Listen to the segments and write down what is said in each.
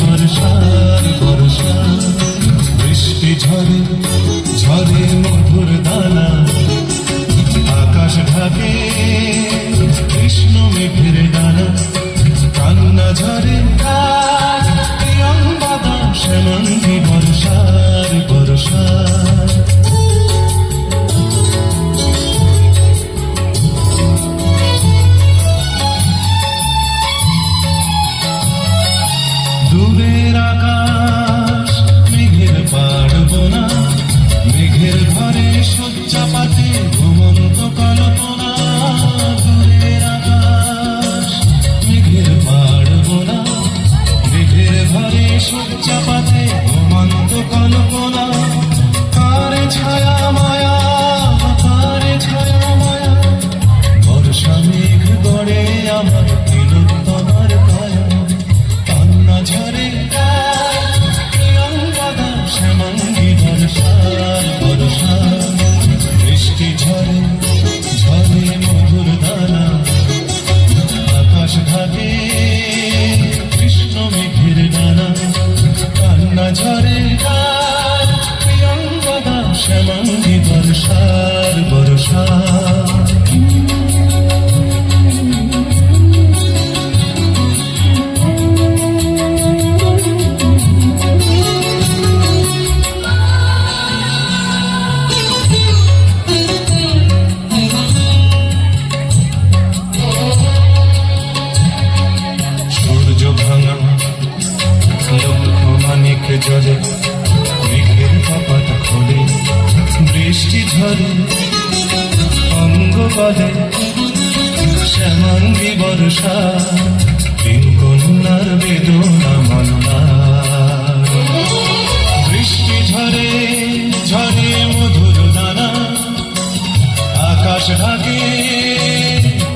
বর্ষা বৃষ্টি ঝরে ঝরে মধুর দান। মেঘের ঘরে শয্যা পাতে ঘুমন্ত কল্পনা। কারে ছায়া মায়া শ্যামঙ্গি বর্ষার বর্ষা। ঝরে, অঙ্গ বলে শ্যামাঙ্গি বর্ষা তিন কন্যার বেদনা মননা। বৃষ্টি ঝরে ঝরে মধুর দানা আকাশ ঢাকে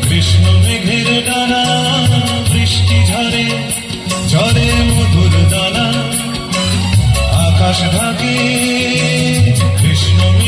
কৃষ্ণ মেঘের ডানা বৃষ্টি ঝরে ঝরে মধুর দানা, আকাশ ঢাকে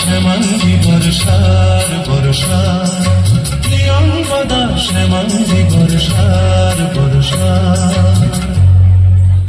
শ্যামঙ্গি বর্ষার বর্ষা প্রিয়ঙ্গদা শ্যামাঙ্গি বর্ষার বর্ষার